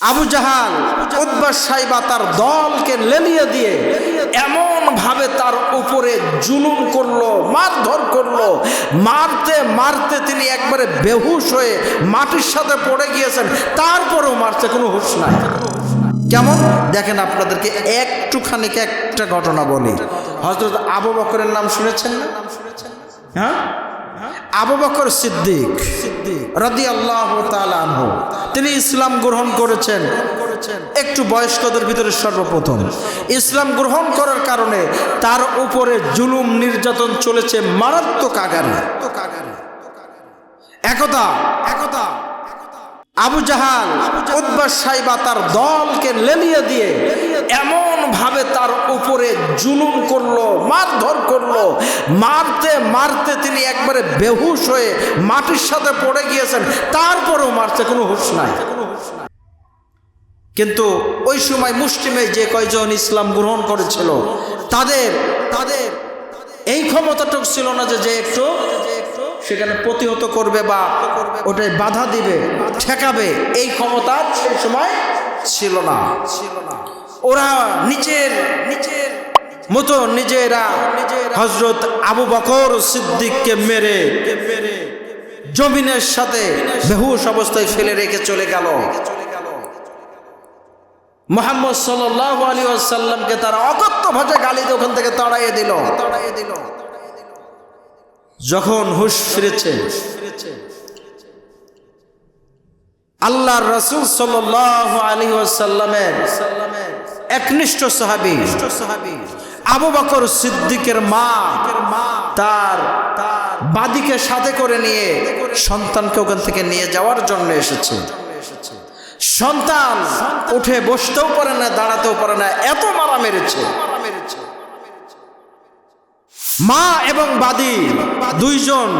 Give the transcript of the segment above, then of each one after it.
আবু জাহাল উদ্বাস সাইবা তার দলকে লেলিয়ে দিয়ে এমন ভাবে তার উপরে জুলুম করল মারধর করল। মারতে মারতে তিনি একবারে বেহুশ হয়ে মাটির সাথে পড়ে গিয়েছেন। তারপরেও মারতে কোনো হুশ নাই। কেমন? দেখেন আপনাদেরকে একটুখানি একটা ঘটনা বলি। হজরত আবু বকরের নাম শুনেছেন না? হ্যাঁ? আবু বকর সিদ্দিক রাদি আল্লাহ আনহু। তিনি ইসলাম গ্রহণ করেছেন। একটু বয়স্কদের ভিতরে সর্বপ্রথম। ইসলাম গ্রহণ করার কারণে তার উপরে জুলুম নির্যাতন চলেছে মারাত্মক আকারে। একতা একতা। আবু জাহাল উদ্বাস সাইবা তার দলকে লেলিয়ে দিয়ে এমন ভাবে তার উপরে জুলুম করল, মারধর করল। মারতে মারতে তিনি একবারে বেহুশ হয়ে মাটির সাথে পড়ে গিয়েছেন। তারপরেও মারতে কোনো হুশ নাই। কিন্তু ওই সময় মুসলিমে যে কয়জন ইসলাম গ্রহণ করেছিল, তাদের তাদের এই ক্ষমতাটুক ছিল না যে যে একটু সেখানে প্রতিহত করবে বা ওটাই বাধা দিবে, ঠেকাবে, এই ক্ষমতা সেই সময় ছিল না ছিল না। ওরা নিজের নিজের মতো নিজেরা হজরত আবু বকর সিদ্দিককে মেরে, জমিনের সাথে বেহুশ অবস্থায় ফেলে রেখে চলে গেল। মোহাম্মদ সাল্লাহ আলী আসাল্লামকে তারা গালি ওখান থেকে তাড়াইয়ে দিল। তাড়াইয়ে দিল যখন হুশ ফিরেছে, আল্লাহর রসুল সাল্লাহ আলী আসাল্লামের একনিষ্ঠ সাহাবি। আবু বকর সিদ্দিকের মা তার বাদিকে সাথে করে নিয়ে সন্তানকে ওখান থেকে নিয়ে যাওয়ার জন্য এসেছে। সন্তান উঠে বসতেও পারে না দাঁড়াতেও পারে না এত মারা মেরেছে। মা এবং বাদী দুইজন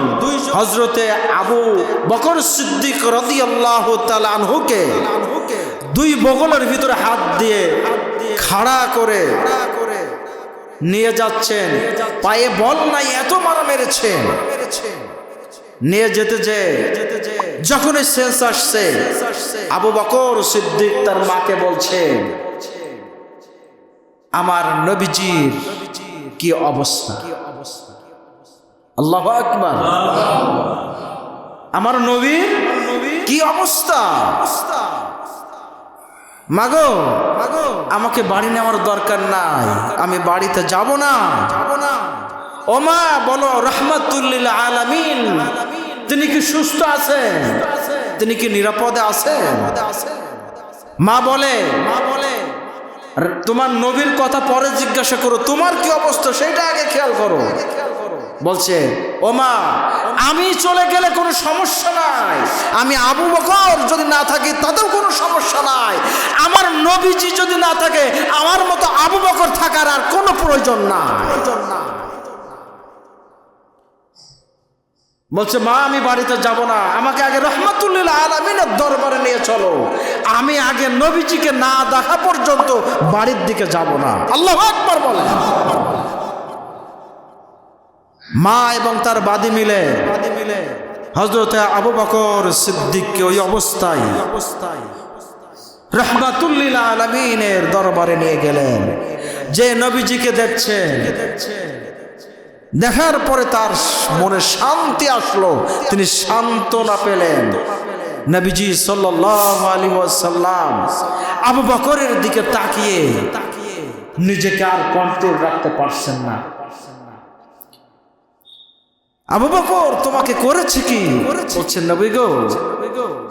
হজরতে আবু বকর সিদ্দিক রদি আল্লাহ আনহুকে দুই বগলের ভিতরে হাত দিয়ে খাড়া করে নিয়ে যাচ্ছেন। পায়ে বল নাই, এত মারা মেরেছে। নিয়ে যেতে যে যখন সেন্স আসছে, আবু বকর সিদ্দিক তার মাকে বলছে, আমার নবীজির কি অবস্থা? আল্লাহ আকবার। আমার নবীর কি অবস্থা? মাগো মাগো। আমাকে বাড়ি নেওয়ার দরকার নাই। আমি বাড়িতে যাব না। যাব না। ওমা বলো রহমতুল্লিল আলামিন। তিনি কি সুস্থ আছেন? তিনি কি নিরাপদে আছেন? মা বলে মা বলে তোমার নবীর কথা পরে জিজ্ঞাসা করো তোমার কি অবস্থা? সেটা আগে খেয়াল করো। বলছে, ওমা, আমি চলে গেলে কোনো সমস্যা নাই। আমি আবু বকর যদি না থাকি, তাতেও কোনো সমস্যা নাই। আমার নবীজি যদি না থাকে, আমার মতো আবু বকর থাকার আর কোনো প্রয়োজন না বলছে, মা, আমি বাড়িতে যাব না। আমাকে আগে রহমতুল্লিল আলমিনের দরবারে নিয়ে চলো। আমি আগে নবীজিকে না দেখা পর্যন্ত বাড়ির দিকে যাব না। আল্লাহ আকবর বলে। মা এবং তার বাদী মিলে মিলে হজরতে আবু বকর সিদ্দিককে ওই অবস্থায় অবস্থায় রহমাতুল্লিল আলমিনের দরবারে নিয়ে গেলেন। যে নবীজিকে দেখছেন, দেখার পরে তার মনে শান্তি আসলো, তিনি সান্ত্বনা পেলেন। নবীজি সাল্লাহ আলী ওয়াসাল্লাম আবু বকরের দিকে তাকিয়ে নিজেকে আর কন্ট্রোল রাখতে পারছেন না। আবু বকর তোমাকে করেছে কি? বলছেন নবী গো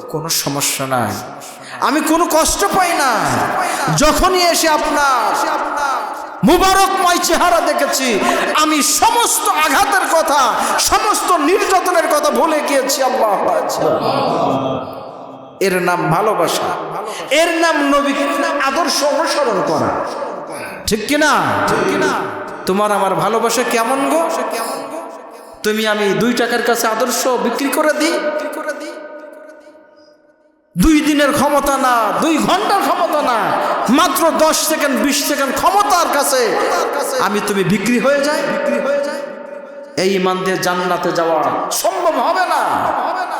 কোনো সমস্যা নাই। আমি কোনো কষ্ট পাই না। যখনই এসে আপনার মুবারকময় চেহারা দেখেছি আমি সমস্ত আঘাতের কথা সমস্ত নির্যাতনের কথা ভুলে গিয়েছি আল্লাহ এর নাম ভালোবাসা। এর নাম নবী আদর্শ অনুসরণ করা। ঠিক কিনা? ঠিক কিনা? তোমার আমার ভালোবাসা কেমন গো? কেমন তুমি আমি দুই টাকার কাছে আদর্শ বিক্রি করে দিই। দুই দিনের ক্ষমতা না, দুই ঘণ্টার ক্ষমতা না, মাত্র দশ সেকেন্ড, বিশ সেকেন্ড ক্ষমতার কাছে আমি তুমি বিক্রি হয়ে যায়। বিক্রি হয়ে যায় এই ইমান দিয়ে জান্নাতে যাওয়া সম্ভব হবে না হবে না।